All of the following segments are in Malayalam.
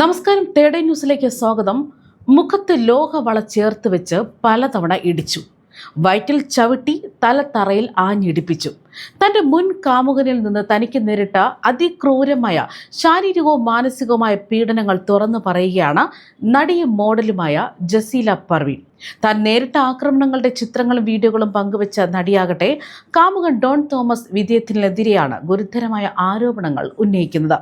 നമസ്കാരം തേടേ ന്യൂസിലേക്ക് സ്വാഗതം. മുഖത്ത് ലോഹവള ചേർത്ത് വെച്ച് പലതവണ ഇടിച്ചു. വയറ്റിൽ ചവിട്ടി തലത്തറയിൽ ആഞ്ഞിടിപ്പിച്ചു. തന്റെ മുൻ കാമുകനിൽ നിന്ന് തനിക്ക് നേരിട്ട അതിക്രൂരമായ ശാരീരികവും മാനസികവുമായ പീഡനങ്ങൾ തുറന്നു പറയുകയാണ് നടിയും മോഡലുമായ ജസീല പർവീൻ താൻ നേരിട്ട ആക്രമണങ്ങളുടെ ചിത്രങ്ങളും വീഡിയോകളും പങ്കുവച്ച നടിയാകട്ടെ കാമുകൻ ഡോൺ തോമസ് വിധേയത്തിനെതിരെയാണ് ഗുരുതരമായ ആരോപണങ്ങൾ ഉന്നയിക്കുന്നത്.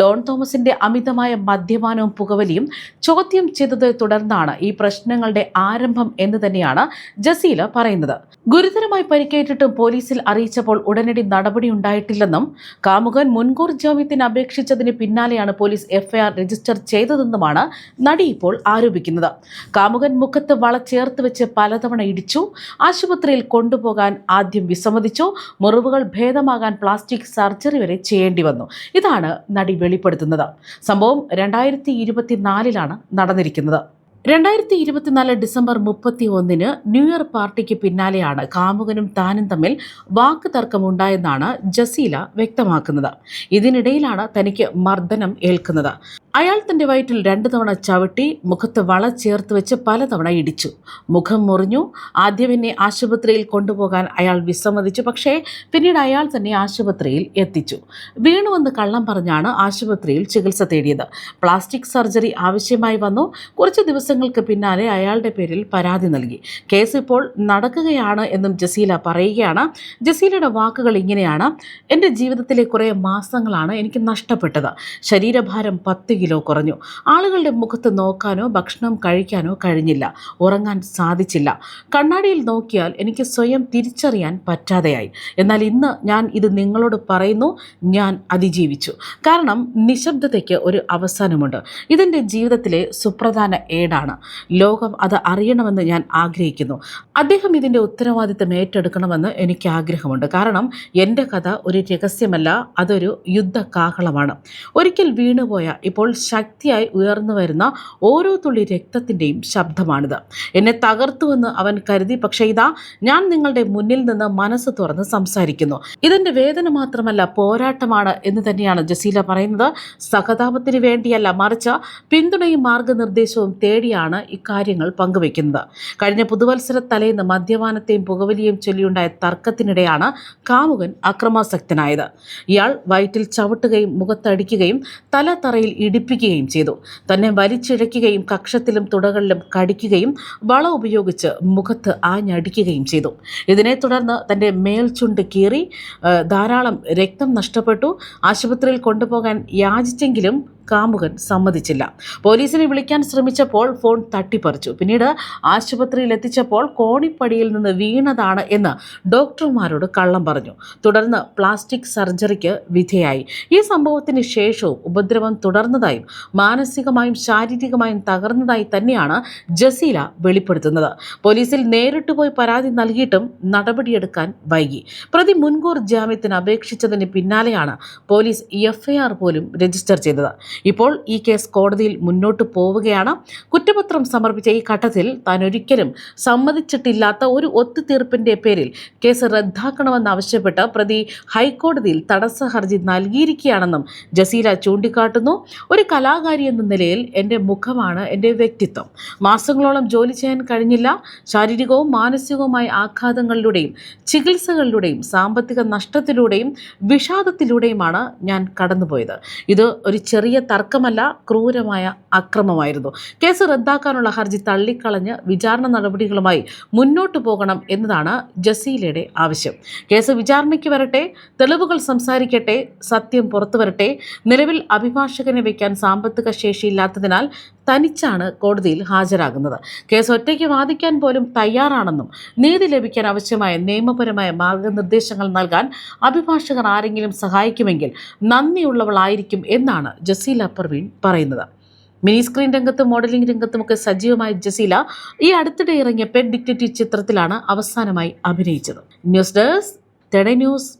ഡോൺ തോമസിന്റെ അമിതമായ മദ്യപാനവും പുകവലിയും ചോദ്യം ചെയ്തത് തുടർന്നാണ് ഈ പ്രശ്നങ്ങളുടെ ആരംഭം എന്ന് തന്നെയാണ് ജസീല പറയുന്നത്. ഗുരുതരമായി പരിക്കേറ്റിട്ടും പോലീസിൽ അറിയിച്ചപ്പോൾ ഉടനടി നടപടി ഉണ്ടായിട്ടില്ലെന്നും കാമുകൻ മുൻകൂർ ജാമ്യത്തിന് അപേക്ഷിച്ചതിന് പിന്നാലെയാണ് പോലീസ് എഫ്ഐആർ രജിസ്റ്റർ ചെയ്തതെന്നുമാണ് നടി ഇപ്പോൾ ആരോപിക്കുന്നത്. കാമുകൻ മുഖത്ത് വള ചേർത്ത് വെച്ച് പലതവണ ഇടിച്ചു ആശുപത്രിയിൽ കൊണ്ടുപോകാൻ ആദ്യം വിസമ്മതിച്ചു മുറിവുകൾ ഭേദമാകാൻ പ്ലാസ്റ്റിക് സർജറി വരെ ചെയ്യേണ്ടി വന്നു. ഇതാണ് നടി വെളിപ്പെടുത്തുന്നത്. സംഭവം രണ്ടായിരത്തി ഇരുപത്തിനാലിലാണ് നടന്നിരിക്കുന്നത്. രണ്ടായിരത്തി ഇരുപത്തിനാല് ഡിസംബർ മുപ്പത്തി ഒന്നിന് ന്യൂ ഇയർ പാർട്ടിക്ക് പിന്നാലെയാണ് കാമുകനും താനും തമ്മിൽ വാക്ക് തർക്കമുണ്ടായെന്നാണ് ജസീല വ്യക്തമാക്കുന്നത്. ഇതിനിടയിലാണ് തനിക്ക് മർദ്ദനം ഏൽക്കുന്നത്. അയാൾ തന്റെ വയറ്റിൽ രണ്ടു തവണ ചവിട്ടി മുഖത്ത് വള ചേർത്ത് വെച്ച് പലതവണ ഇടിച്ചു. മുഖം മുറിഞ്ഞു. ആദ്യം എന്നെ ആശുപത്രിയിൽ കൊണ്ടുപോകാൻ അയാൾ വിസമ്മതിച്ചു. പക്ഷേ പിന്നീട് അയാൾ തന്നെ ആശുപത്രിയിൽ എത്തിച്ചു. വീണുവെന്ന് കള്ളം പറഞ്ഞാണ് ആശുപത്രിയിൽ ചികിത്സ തേടിയത്. പ്ലാസ്റ്റിക് സർജറി ആവശ്യമായി വന്നു. കുറച്ച് ദിവസങ്ങൾക്ക് പിന്നാലെ അയാളുടെ പേരിൽ പരാതി നൽകി. കേസ് ഇപ്പോൾ നടക്കുകയാണ് എന്നും ജസീല പറയുകയാണ്. ജസീലയുടെ വാക്കുകൾ ഇങ്ങനെയാണ്. എന്റെ ജീവിതത്തിലെ കുറേ മാസങ്ങളാണ് എനിക്ക് നഷ്ടപ്പെട്ടത്. ശരീരഭാരം പത്ത് കിലോ കുറഞ്ഞു. ആളുകളുടെ മുഖത്ത് നോക്കാനോ ഭക്ഷണം കഴിക്കാനോ കഴിഞ്ഞില്ല. ഉറങ്ങാൻ സാധിച്ചില്ല. കണ്ണാടിയിൽ നോക്കിയാൽ എനിക്ക് സ്വയം തിരിച്ചറിയാൻ പറ്റാതെയായി. എന്നാൽ ഇന്ന് ഞാൻ ഇത് നിങ്ങളോട് പറയുന്നു. ഞാൻ അതിജീവിച്ചു. കാരണം നിശബ്ദതയ്ക്ക് ഒരു അവസാനമുണ്ട്. ഇതെന്റെ ജീവിതത്തിലെ സുപ്രധാന ഏടാണ്. ലോകം അത് അറിയണമെന്ന് ഞാൻ ആഗ്രഹിക്കുന്നു. അദ്ദേഹം ഇതിന്റെ ഉത്തരവാദിത്തം ഏറ്റെടുക്കണമെന്ന് എനിക്ക് ആഗ്രഹമുണ്ട്. കാരണം എന്റെ കഥ ഒരു രഹസ്യമല്ല അതൊരു യുദ്ധകാഹളമാണ്. ഒരിക്കൽ വീണുപോയ ഇപ്പോൾ ശക്തിയായി ഉയർന്നു വരുന്ന ഓരോ തുള്ളി രക്തത്തിന്റെയും ശബ്ദമാണിത്. എന്നെ തകർത്തുവെന്ന് അവൻ കരുതി പക്ഷേ ഇതാ ഞാൻ നിങ്ങളുടെ മുന്നിൽ നിന്ന് മനസ്സ് തുറന്ന് സംസാരിക്കുന്നു. ഇതിന്റെ വേദന മാത്രമല്ല പോരാട്ടമാണ് എന്ന് തന്നെയാണ് ജസീല പറയുന്നത്. സഹതാപത്തിന് വേണ്ടിയല്ല മറിച്ച് പിന്തുണയും മാർഗനിർദ്ദേശവും തേടിയാണ് ഇക്കാര്യങ്ങൾ പങ്കുവയ്ക്കുന്നത്. കഴിഞ്ഞ പുതുവത്സര തലേന്ന് മദ്യപാനത്തെയും പുകവലിയും ചൊല്ലിയുണ്ടായ തർക്കത്തിനിടെയാണ് കാമുകൻ അക്രമാസക്തനായത്. ഇയാൾ വയറ്റിൽ ചവിട്ടുകയും മുഖത്തടിക്കുകയും തല തറയിൽ ഇടിപ്പിക്കുകയും ചെയ്തു. തന്നെ വലിച്ചിഴയ്ക്കുകയും കക്ഷത്തിലും തുടകളിലും കടിക്കുകയും വള ഉപയോഗിച്ച് മുഖത്ത് ആഞ്ഞടിക്കുകയും ചെയ്തു. ഇതിനെ തുടർന്ന് തന്റെ മേൽചുണ്ട് കീറി ധാരാളം രക്തം നഷ്ടപ്പെട്ടു. ആശുപത്രിയിൽ കൊണ്ടുപോകാൻ യാചിച്ചെങ്കിലും കാമുകൻ സമ്മതിച്ചില്ല. പോലീസിനെ വിളിക്കാൻ ശ്രമിച്ചപ്പോൾ ഫോൺ തട്ടിപ്പറിച്ചു. പിന്നീട് ആശുപത്രിയിൽ എത്തിച്ചപ്പോൾ കോണിപ്പടിയിൽ നിന്ന് വീണതാണ് എന്ന് ഡോക്ടർമാരോട് കള്ളം പറഞ്ഞു. തുടർന്ന് പ്ലാസ്റ്റിക് സർജറിക്ക് വിധേയായി. ഈ സംഭവത്തിന് ശേഷവും ഉപദ്രവം തുടർന്നതായും മാനസികമായും ശാരീരികമായും തകർന്നതായി തന്നെയാണ് ജസീല വെളിപ്പെടുത്തുന്നത്. പോലീസിൽ നേരിട്ട് പോയി പരാതി നൽകിയിട്ടും നടപടിയെടുക്കാൻ വൈകി. പ്രതി മുൻകൂർ ജാമ്യത്തിന് അപേക്ഷിച്ചതിന് പിന്നാലെയാണ് പോലീസ് എഫ്ഐആർ പോലും രജിസ്റ്റർ ചെയ്തത്. ഇപ്പോൾ ഈ കേസ് കോടതിയിൽ മുന്നോട്ട് പോവുകയാണ്. കുറ്റപത്രം സമർപ്പിച്ച ഈ ഘട്ടത്തിൽ താൻ ഒരിക്കലും സമ്മതിച്ചിട്ടില്ലാത്ത ഒരു ഒത്തുതീർപ്പിന്റെ പേരിൽ കേസ് റദ്ദാക്കണമെന്നാവശ്യപ്പെട്ട് പ്രതി ഹൈക്കോടതിയിൽ തടസ്സ ഹർജി നൽകിയിരിക്കുകയാണെന്നും ജസീല ചൂണ്ടിക്കാട്ടുന്നു. ഒരു കലാകാരി എന്ന നിലയിൽ എന്റെ മുഖമാണ് എന്റെ വ്യക്തിത്വം. മാസങ്ങളോളം ജോലി ചെയ്യാൻ കഴിഞ്ഞില്ല. ശാരീരികവും മാനസികവുമായ ആഘാതങ്ങളിലൂടെയും ചികിത്സകളിലൂടെയും സാമ്പത്തിക നഷ്ടത്തിലൂടെയും വിഷാദത്തിലൂടെയുമാണ് ഞാൻ കടന്നുപോയത്. ഇത് ഒരു ചെറിയ തർക്കമല്ല ക്രൂരമായ അക്രമമായിരുന്നു. കേസ് റദ്ദാക്കാനുള്ള ഹർജി തള്ളിക്കളഞ്ഞ് വിചാരണ നടപടികളുമായി മുന്നോട്ടു പോകണം എന്നതാണ് ജസീലയുടെ ആവശ്യം. കേസ് വിചാരണയ്ക്ക് വരട്ടെ തെളിവുകൾ സംസാരിക്കട്ടെ സത്യം പുറത്തു വരട്ടെ. നിലവിൽ അഭിഭാഷകനെ വയ്ക്കാൻ സാമ്പത്തിക ശേഷിയില്ലാത്തതിനാൽ തനിച്ചാണ് കോടതിയിൽ ഹാജരാകുന്നത്. കേസ് ഒറ്റയ്ക്ക് വാദിക്കാൻ പോലും തയ്യാറാണെന്നും നീതി ലഭിക്കാൻ ആവശ്യമായ നിയമപരമായ മാർഗനിർദ്ദേശങ്ങൾ നൽകാൻ അഭിഭാഷകർ ആരെങ്കിലും സഹായിക്കുമെങ്കിൽ നന്ദിയുള്ളവളായിരിക്കും എന്നാണ് ജസീല പർവീൺ പറയുന്നത്. മിനി സ്ക്രീൻ രംഗത്തും മോഡലിംഗ് രംഗത്തുമൊക്കെ സജീവമായ ജസീല ഈ അടുത്തിടെ ഇറങ്ങിയ പെറ്റ് ഡിക്റ്റേറ്റീവ് ചിത്രത്തിലാണ് അവസാനമായി അഭിനയിച്ചത്. ന്യൂസ് ഡെസ്ക് തെഡ ന്യൂസ്.